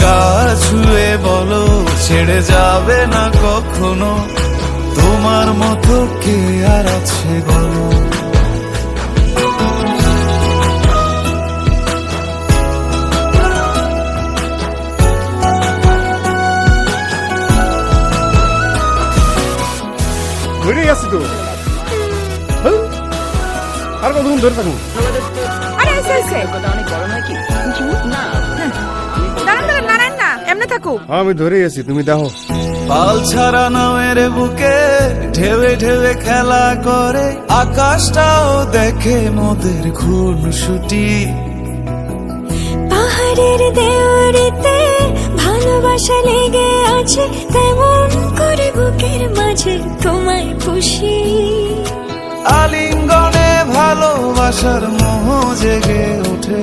গা ছুঁয়ে বলো ছেড়ে যাবে না কখনো? তোমার মতো কে আর আছে বলো? তো। হ্যাঁ? আর কতক্ষণ ধরে থাকুন আরে এসে এসে দাঁড়ান দাঁড়ান নারায়ণ থাকুক। হ্যাঁ আমি ধরে আছি তুমি দেখো। পাল ছাড়া নামের বুকে ঢেবে ঢেবে খেলা করে আকাশটাও দেখে মোদের খুন ছুটি পাহাড়ের দেওয়ারিতে ভালোবাসা লেগে আছে তেমন করে বুকের মাঝে তোমায় খুশি আলিঙ্গনে ভালোবাসার মোহ জেগে ওঠে।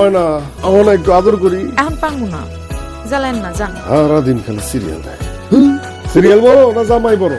বলো সময় না আমার না একটু আদর করি। এখন পারব না জ্বালেন না যান। সারাদিন খালি সিরিয়াল সিরিয়াল বড় না জামাই বড়